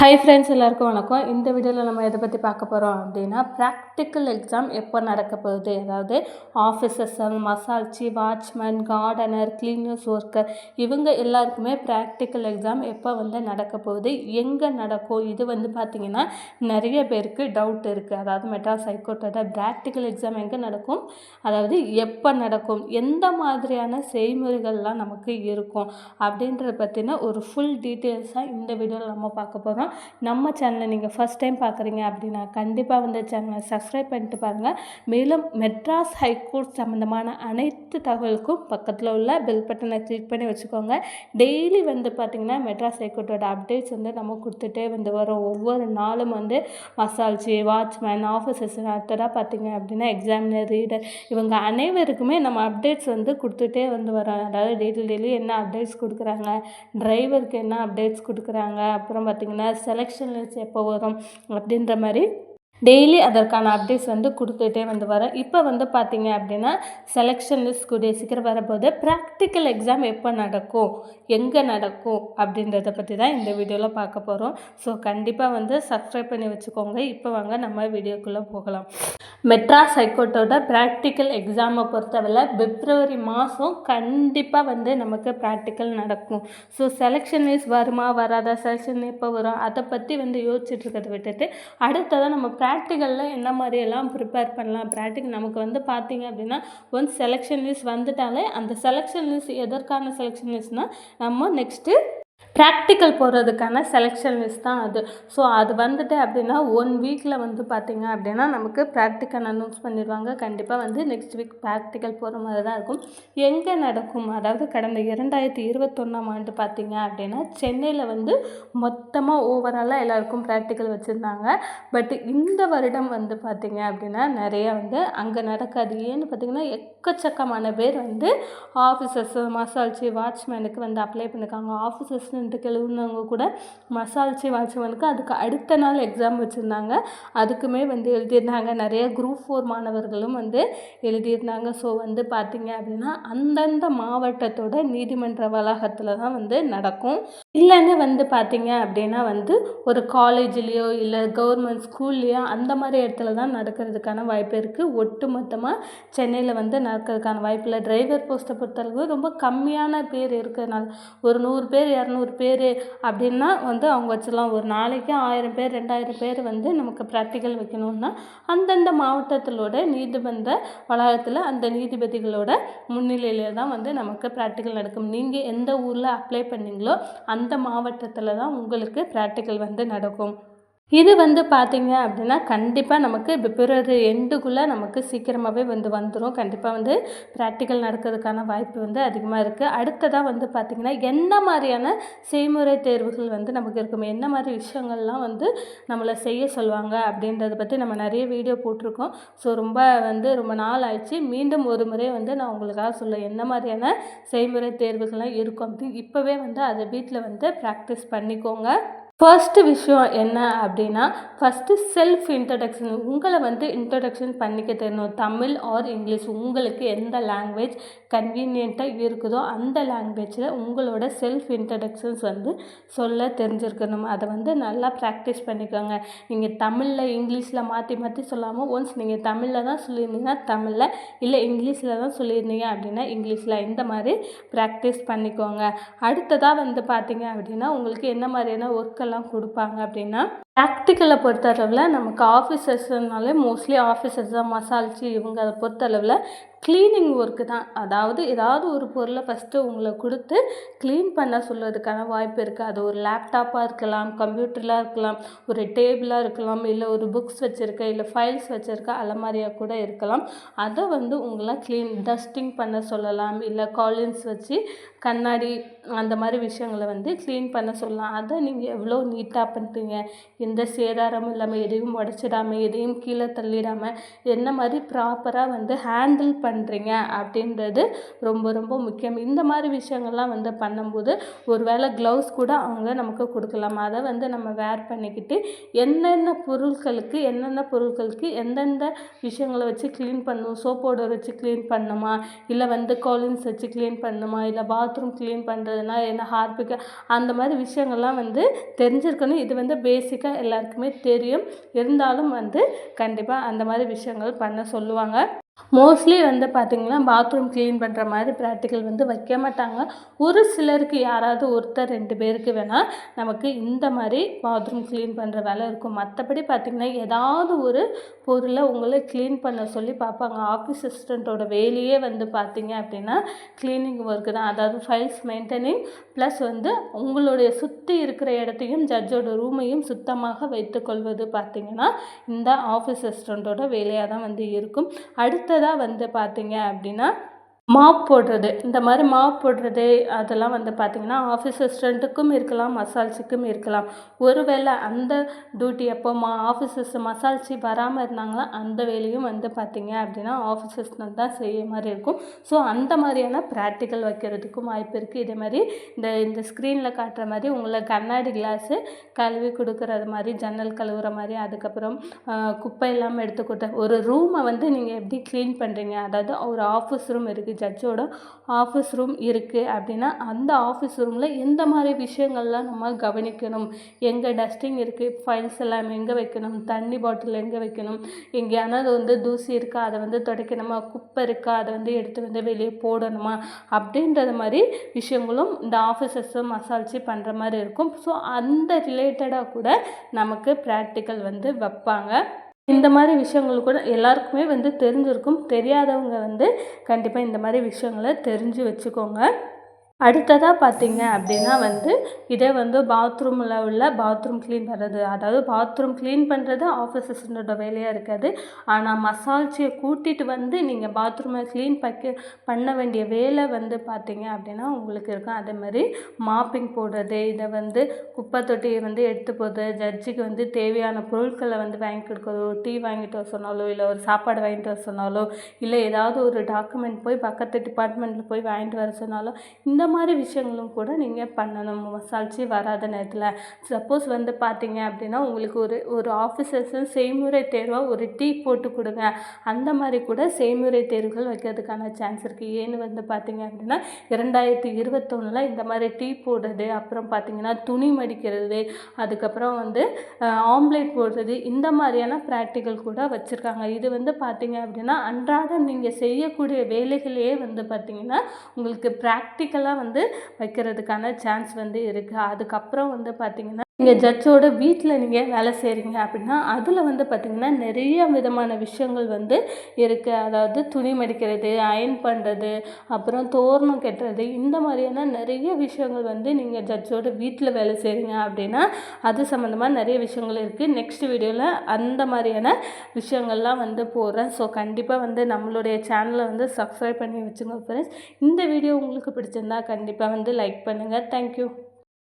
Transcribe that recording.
Hi friends எல்லாருக்கும் வணக்கம். இந்த வீடியோவில் நம்ம எதை பற்றி பார்க்க போகிறோம் அப்படின்னா ப்ராக்டிக்கல் எக்ஸாம் எப்போ நடக்க போகுது? அதாவது ஆஃபீஸர்ஸ் மசால்ச்சி வாட்ச்மேன் கார்டனர் கிளீனர்ஸ் ஒர்க்கர் இவங்க எல்லாருக்குமே ப்ராக்டிக்கல் எக்ஸாம் எப்போ வந்து நடக்க போகுது? எங்கே நடக்கும்? இது வந்து பார்த்திங்கன்னா நிறைய பேருக்கு டவுட் இருக்குது அதாவது மெட்ராஸ் ஹைகோர்ட்டோட ப்ராக்டிக்கல் எக்ஸாம் எங்கே நடக்கும்? அதாவது எப்போ நடக்கும்? எந்த மாதிரியான செய்முறைகள்லாம் நமக்கு இருக்கும்? அப்படின்றத பற்றின ஒரு ஃபுல் டீட்டெயில்ஸாக இந்த வீடியோவில் நம்ம பார்க்க போகிறோம் நம்ம சேனலை நீங்கள் ஃபஸ்ட் டைம் பார்க்குறீங்க அப்படின்னா கண்டிப்பாக வந்து சேனலை சப்ஸ்கிரைப் பண்ணிட்டு பாருங்கள் மேலும் மெட்ராஸ் ஹைகோர்ட் சம்மந்தமான அனைத்து தகவலுக்கும் பக்கத்தில் உள்ள பெல் பட்டனை கிளிக் பண்ணி வச்சுக்கோங்க. டெய்லி வந்து பார்த்திங்கன்னா மெட்ராஸ் ஹைகோர்ட்டோட அப்டேட்ஸ் வந்து நம்ம கொடுத்துட்டே வந்து வரோம். ஒவ்வொரு நாளும் வந்து மசால்ஜி வாட்ச்மேன் ஆஃபீஸர்ஸ் அடுத்ததாக பார்த்திங்க அப்படின்னா எக்ஸாமினர் ரீடர் இவங்க அனைவருக்குமே நம்ம அப்டேட்ஸ் வந்து கொடுத்துட்டே வந்து வரோம். அதாவது டெய்லி டெய்லி என்ன அப்டேட்ஸ் கொடுக்குறாங்க? டிரைவருக்கு என்ன அப்டேட்ஸ் கொடுக்குறாங்க? அப்புறம் பார்த்திங்கன்னா செலெக்ஷன் லிஸ்ட் எப்போ வரும் அப்படின்ற மாதிரி டெய்லி அதற்கான அப்டேட்ஸ் வந்து கொடுத்துட்டே வந்து வரேன் இப்போ வந்து பார்த்தீங்க அப்படின்னா செலெக்ஷன் லிஸ்ட் கூடிய சீக்கிரம் வரும்போது ப்ராக்டிக்கல் எக்ஸாம் எப்போ நடக்கும்? எங்கே நடக்கும்? அப்படின்றத பற்றி தான் இந்த வீடியோவில் பார்க்க போகிறோம் ஸோ கண்டிப்பாக வந்து சப்ஸ்கிரைப் பண்ணி வச்சுக்கோங்க. இப்போ வாங்க நம்ம வீடியோக்குள்ளே போகலாம். மெட்ராஸ் ஹைகோர்ட்டோட ப்ராக்டிக்கல் எக்ஸாமை பொறுத்தவரை பிப்ரவரி மாதம் கண்டிப்பாக வந்து நமக்கு ப்ராக்டிக்கல் நடக்கும். ஸோ செலெக்ஷன் லிஸ்ட் வருமா வராதா செலெக்ஷன் எப்போ வரும் அதை பற்றி வந்து யோசிச்சுட்டு இருக்கிறத விட்டுட்டு அடுத்ததான் நம்ம ப்ராக்டிக்கலில் என்ன மாதிரியெல்லாம் ப்ரிப்பேர் பண்ணலாம்? ப்ராக்டிக்கல் நமக்கு வந்து பார்த்திங்க அப்படின்னா ஒன்ஸ் செலெக்ஷன் லிஸ்ட் வந்துட்டாலே அந்த செலெக்ஷன் லிஸ்ட் எதற்கான செலெக்ஷன் லிஸ்ட்னால் நம்ம நெக்ஸ்ட்டு ப்ராக்டிக்கல் போகிறதுக்கான செலெக்ஷன் லிஸ்ட் தான் அது. ஸோ அது வந்துட்டு அப்படின்னா ஒன் வீக்கில் வந்து பார்த்திங்க அப்படின்னா நமக்கு ப்ராக்டிக்கல் அனௌன்ஸ் பண்ணிடுவாங்க. கண்டிப்பாக வந்து நெக்ஸ்ட் வீக் ப்ராக்டிக்கல் போகிற மாதிரி தான் இருக்கும். எங்கே நடக்கும்? அதாவது கடந்த இரண்டாயிரத்தி இருபத்தொன்னாம் ஆண்டு பார்த்திங்க அப்படின்னா சென்னையில் வந்து மொத்தமாக ஓவராலாக எல்லாருக்கும் ப்ராக்டிக்கல் வச்சுருந்தாங்க. பட் இந்த வருடம் வந்து பார்த்திங்க அப்படின்னா நிறைய வந்து அங்கே நடக்காது. ஏன்னு பார்த்திங்கன்னா எக்கச்சக்கமான பேர் வந்து ஆஃபீஸர்ஸ் மசால்ச்சி வாட்ச்மேனுக்கு வந்து அப்ளை பண்ணியிருக்காங்க ஆஃபீஸர்ஸ்னு ரெண்டு கழுவுனவங்க கூட மசால்ச்சி வாட்சவனுக்கு அதுக்கு அடுத்த நாள் எக்ஸாம் வச்சுருந்தாங்க. அதுக்குமே வந்து எழுதியிருந்தாங்க. நிறைய குரூப் ஃபோர் மாணவர்களும் வந்து எழுதியிருந்தாங்க. ஸோ வந்து பார்த்திங்க அப்படின்னா அந்தந்த மாவட்டத்தோட நீதிமன்ற வளாகத்தில் தான் வந்து நடக்கும். இல்லைன்னு வந்து பார்த்திங்க அப்படின்னா வந்து ஒரு காலேஜ்லேயோ இல்லை கவர்மெண்ட் ஸ்கூல்லையோ அந்த மாதிரி இடத்துல தான் நடக்கிறதுக்கான வாய்ப்பு இருக்குது ஒட்டு மொத்தமாக சென்னையில் வந்து நடக்கிறதுக்கான வாய்ப்பு இல்லை. டிரைவர் போஸ்ட்டை பொறுத்தளவு ரொம்ப கம்மியான பேர் இருக்கிறதுனால ஒரு நூறு பேர் இரநூறு பேர் அப்படின்னா வந்து அவங்க வச்சிடலாம். ஒரு நாளைக்கு ஆயிரம் பேர் ரெண்டாயிரம் பேர் வந்து நமக்கு ப்ராக்டிக்கல் வைக்கணும்னா அந்தந்த மாவட்டத்திலோட நீதிமன்ற வளாகத்தில் அந்த நீதிபதிகளோட முன்னிலையில் தான் வந்து நமக்கு ப்ராக்டிக்கல் நடக்கும். நீங்கள் எந்த ஊரில் அப்ளை பண்ணீங்களோ அந்த மாவட்டத்தில் தான் உங்களுக்கு ப்ராக்டிக்கல் வந்து நடக்கும். இது வந்து பார்த்திங்க அப்படின்னா கண்டிப்பாக நமக்கு பிப்ரவரி எண்டுக்குள்ளே நமக்கு சீக்கிரமாகவே வந்து வந்துடும் கண்டிப்பாக வந்து ப்ராக்டிக்கல் நடக்கிறதுக்கான வாய்ப்பு வந்து அதிகமாக இருக்குது அடுத்ததாக வந்து பார்த்திங்கன்னா என்ன மாதிரியான செய்முறை தேர்வுகள் வந்து நமக்கு இருக்கும்? என்ன மாதிரி விஷயங்கள்லாம் வந்து நம்மளை செய்ய சொல்லுவாங்க? அப்படின்றத பற்றி நம்ம நிறைய வீடியோ போட்டிருக்கோம். ஸோ ரொம்ப வந்து ரொம்ப நாள் ஆயிடுச்சு. மீண்டும் ஒரு முறை வந்து நான் உங்களுக்காக சொல்ல என்ன மாதிரியான செய்முறை தேர்வுகள்லாம் இருக்கும் அப்படின்னு. இப்போவே வந்து அதை வீட்டில் வந்து ப்ராக்டிஸ் பண்ணிக்கோங்க. ஃபர்ஸ்ட் விஷயம் என்ன அப்படின்னா ஃபஸ்ட்டு செல்ஃப் இன்ட்ரடக்ஷன் உங்களை வந்து இன்ட்ரடக்ஷன் பண்ணிக்க தெரியணும் தமிழ் ஆர் இங்கிலீஷ். உங்களுக்கு எந்த லாங்குவேஜ் கன்வீனியண்ட்டாக இருக்குதோ அந்த லாங்குவேஜில் உங்களோட செல்ஃப் இன்ட்ரடக்ஷன்ஸ் வந்து சொல்ல தெரிஞ்சிருக்கணும். அதை வந்து நல்லா ப்ராக்டிஸ் பண்ணிக்கோங்க. நீங்கள் தமிழில் இங்கிலீஷில் மாற்றி மாற்றி சொல்லாமல் ஒன்ஸ் நீங்கள் தமிழில் தான் சொல்லியிருந்தீங்கன்னா தமிழில் இல்லை இங்கிலீஷில் தான் சொல்லியிருந்தீங்க அப்படின்னா இங்கிலீஷில் இந்த மாதிரி ப்ராக்டிஸ் பண்ணிக்கோங்க. அடுத்ததாக வந்து பார்த்தீங்க அப்படின்னா உங்களுக்கு என்ன மாதிரியான ஒர்க்கெல்லாம் எல்லாம் கொடுப்பாங்க அப்படின்னா ப்ராக்டிக்கலை பொறுத்தளவில் நமக்கு ஆஃபீஸர்ஸ்னாலே மோஸ்ட்லி ஆஃபீஸர்ஸ் தான் மசால்ச்சி இவங்க அதை பொறுத்தளவில் க்ளீனிங் ஒர்க்கு தான். அதாவது ஏதாவது ஒரு பொருளை ஃபஸ்ட்டு உங்களை கொடுத்து க்ளீன் பண்ண சொல்கிறதுக்கான வாய்ப்பு இருக்குது அது ஒரு லேப்டாப்பாக இருக்கலாம் கம்ப்யூட்டராக இருக்கலாம் ஒரு டேபிளாக இருக்கலாம் இல்லை ஒரு புக்ஸ் வச்சுருக்க இல்லை ஃபைல்ஸ் வச்சுருக்க அலமாரியாக கூட இருக்கலாம். அதை வந்து உங்களை க்ளீன் டஸ்டிங் பண்ண சொல்லலாம் இல்லை காலின்ஸ் வச்சு கண்ணாடி அந்த மாதிரி விஷயங்களை வந்து க்ளீன் பண்ண சொல்லலாம். அதை நீங்கள் எவ்வளோ நீட்டாக பண்ணுறீங்க எந்த சேதாரமும் இல்லாமல் எதையும் உடச்சிடாமல் எதையும் கீழே தள்ளிடாமல் என்ன மாதிரி ப்ராப்பராக வந்து ஹேண்டில் பண்ணுறீங்க அப்படின்றது ரொம்ப ரொம்ப முக்கியம். இந்த மாதிரி விஷயங்கள்லாம் வந்து பண்ணும்போது ஒரு வேளை க்ளவுஸ் கூட அவங்க நமக்கு கொடுக்கலாம். அதை வந்து நம்ம வேர் பண்ணிக்கிட்டு என்னென்ன பொருட்களுக்கு என்னென்ன பொருட்களுக்கு எந்தெந்த விஷயங்களை வச்சு க்ளீன் பண்ணணும் சோப் பவுடர் வச்சு க்ளீன் பண்ணுமா? இல்லை வந்து கோலின்ஸ் வச்சு க்ளீன் பண்ணுமா? இல்லை பாத்ரூம் க்ளீன் பண்ணுறதுனா என்ன ஹார்பிக்கு அந்த மாதிரி விஷயங்கள்லாம் வந்து தெரிஞ்சிருக்கணும். இது வந்து பேசிக்காக எல்லாருக்குமே தெரியும். இருந்தாலும் வந்து கண்டிப்பாக அந்த மாதிரி விஷயங்கள் பண்ண சொல்லுவாங்க. மோஸ்ட்லி வந்து பார்த்திங்கன்னா பாத்ரூம் க்ளீன் பண்ணுற மாதிரி ப்ராக்டிக்கல் வந்து வைக்க மாட்டாங்க. ஒரு சிலருக்கு யாராவது ஒருத்தர் ரெண்டு பேருக்கு வேணால் நமக்கு இந்த மாதிரி பாத்ரூம் க்ளீன் பண்ணுற வேலை இருக்கும். மற்றபடி பார்த்திங்கன்னா ஏதாவது ஒரு பொருளை உங்களை க்ளீன் பண்ண சொல்லி பார்ப்பாங்க. ஆஃபீஸ் அசிஸ்டண்ட்டோட வேலையே வந்து பார்த்திங்க அப்படின்னா க்ளீனிங் ஒர்க்கு தான். அதாவது ஃபைல்ஸ் மெயின்டெனிங் ப்ளஸ் வந்து உங்களுடைய சுற்றி இருக்கிற இடத்தையும் ஜட்ஜோட ரூமையும் சுத்தமாக வைத்துக்கொள்வது பார்த்திங்கன்னா இந்த ஆஃபீஸ் அசிஸ்டண்ட்டோட வேலையாக தான் வந்து இருக்கும். அடுத்து அடுத்ததாக வந்து பார்த்திங்க அப்படின்னா மாப் போடுறது இந்த மாதிரி மாப் போடுறது அதெல்லாம் வந்து பார்த்திங்கன்னா ஆஃபீஸ் அசிஸ்டண்ட்டுக்கும் இருக்கலாம் மசால்ஸுக்கும் இருக்கலாம். ஒருவேளை அந்த டியூட்டி அப்போ மா ஆஃபீஸர்ஸ் மசால்ச்சி வராமல் இருந்தாங்கன்னா அந்த வேலையும் வந்து பார்த்திங்க அப்படின்னா ஆஃபீஸ் அசிஸ்டண்ட் தான் செய்ய மாதிரி இருக்கும். ஸோ அந்த மாதிரியான ப்ராக்டிக்கல் வைக்கிறதுக்கும் வாய்ப்பு இருக்குது இதே மாதிரி இந்த இந்த ஸ்க்ரீனில் காட்டுற மாதிரி உங்களை கண்ணாடி கிளாஸு கழுவி கொடுக்குறது மாதிரி ஜன்னல் கழுவுற மாதிரி அதுக்கப்புறம் குப்பை இல்லாமல் எடுத்து கொடுத்த ஒரு ரூமை வந்து நீங்கள் எப்படி க்ளீன் பண்ணுறீங்க அதாவது ஒரு ஆஃபீஸ் ரூம் இருக்குது ஜட்ஜோட ஆஃபீஸ் ரூம் இருக்குது அப்படின்னா அந்த ஆஃபீஸ் ரூமில் எந்த மாதிரி விஷயங்கள்லாம் நம்ம கவனிக்கணும்? எங்கே டஸ்டிங் இருக்குது ஃபைல்ஸ் எல்லாம் எங்கே வைக்கணும்? தண்ணி பாட்டில் எங்கே வைக்கணும்? எங்கேயானது வந்து தூசி இருக்கா? அதை வந்து துடைக்கணுமா? குப்பை இருக்கா? அதை வந்து எடுத்து வந்து வெளியே போடணுமா? அப்படின்றது மாதிரி விஷயங்களும் இந்த ஆஃபீஸர்ஸும் மசால்ச்சி பண்ணுற மாதிரி இருக்கும். ஸோ அந்த ரிலேட்டடாக கூட நமக்கு ப்ராக்டிக்கல் வந்து வைப்பாங்க. இந்த மாதிரி விஷயங்கள் கூட எல்லாருக்குமே வந்து தெரிஞ்சிருக்கும். தெரியாதவங்க வந்து கண்டிப்பாக இந்த மாதிரி விஷயங்களை தெரிஞ்சு வச்சுக்கோங்க. அடுத்ததாக பார்த்தீங்க அப்படின்னா வந்து இதே வந்து பாத்ரூமில் உள்ள பாத்ரூம் க்ளீன் பண்ணுறது அதாவது பாத்ரூம் க்ளீன் பண்ணுறது ஆஃபீஸ் அசிஸ்டண்ட்டோட வேலையாக இருக்காது. ஆனால் மசால்ச்சியை கூட்டிகிட்டு வந்து நீங்கள் பாத்ரூமை க்ளீன் பக்க பண்ண வேண்டிய வேலை வந்து பார்த்தீங்க அப்படின்னா உங்களுக்கு இருக்கும். அதே மாதிரி மாப்பிங் போடுறது இதை வந்து குப்பை தொட்டியை வந்து எடுத்து போகிறது ஜட்ஜுக்கு வந்து தேவையான பொருட்களை வந்து வாங்கி கொடுக்குறதோ டீ வாங்கிட்டு வர சொன்னாலோ இல்லை ஒரு சாப்பாடு வாங்கிட்டு வர சொன்னாலோ இல்லை ஏதாவது ஒரு டாக்குமெண்ட் போய் பக்கத்து டிபார்ட்மெண்ட்டில் போய் வாங்கிட்டு வர சொன்னாலோ இந்த மாதிரி விஷயங்களும் கூட நீங்கள் பண்ணணும். மசால்ச்சி வராத நேரத்தில். சப்போஸ் வந்து பார்த்தீங்க அப்படின்னா உங்களுக்கு ஒரு ஒரு ஆஃபீஸர்ஸு செய்முறை தேர்வாக ஒரு டீ போட்டு கொடுங்க. அந்த மாதிரி கூட செய்முறை தேர்வுகள் வைக்கிறதுக்கான சான்ஸ் இருக்குது ஏன்னு வந்து பார்த்தீங்க அப்படின்னா இரண்டாயிரத்தி இருபத்தொன்னில் இந்த மாதிரி டீ போடுறது அப்புறம் பார்த்தீங்கன்னா துணி மடிக்கிறது அதுக்கப்புறம் வந்து ஆம்லேட் போடுறது இந்த மாதிரியான ப்ராக்டிக்கல் கூட வச்சுருக்காங்க. இது வந்து பார்த்தீங்க அப்படின்னா அன்றாடம் நீங்கள் செய்யக்கூடிய வேலைகளையே வந்து பார்த்திங்கன்னா உங்களுக்கு ப்ராக்டிக்கலாக வந்து வைக்கிறதுக்கான சான்ஸ் வந்து இருக்குது அதுக்கப்புறம் வந்து பார்த்திங்கன்னா நீங்கள் ஜட்ஜோட வீட்டில் நீங்கள் வேலை செய்கிறீங்க அப்படின்னா அதில் வந்து பார்த்திங்கன்னா நிறைய விதமான விஷயங்கள் வந்து இருக்குது அதாவது துணி மடிக்கிறது அயன் பண்ணுறது அப்புறம் தோரணம் கட்டுறது இந்த மாதிரியான நிறைய விஷயங்கள் வந்து நீங்கள் ஜட்ஜோட வீட்டில் வேலை செய்கிறீங்க அப்படின்னா அது சம்மந்தமாக நிறைய விஷயங்கள் இருக்குது நெக்ஸ்ட் வீடியோவில் அந்த மாதிரியான விஷயங்கள்லாம் வந்து போடுறேன். ஸோ கண்டிப்பாக வந்து நம்மளுடைய சேனலை வந்து சப்ஸ்கிரைப் பண்ணி வச்சுங்க ஃப்ரெண்ட்ஸ் இந்த வீடியோ உங்களுக்கு பிடிச்சிருந்தா கண்டிப்பாக வந்து லைக் பண்ணுங்கள் தேங்க்யூ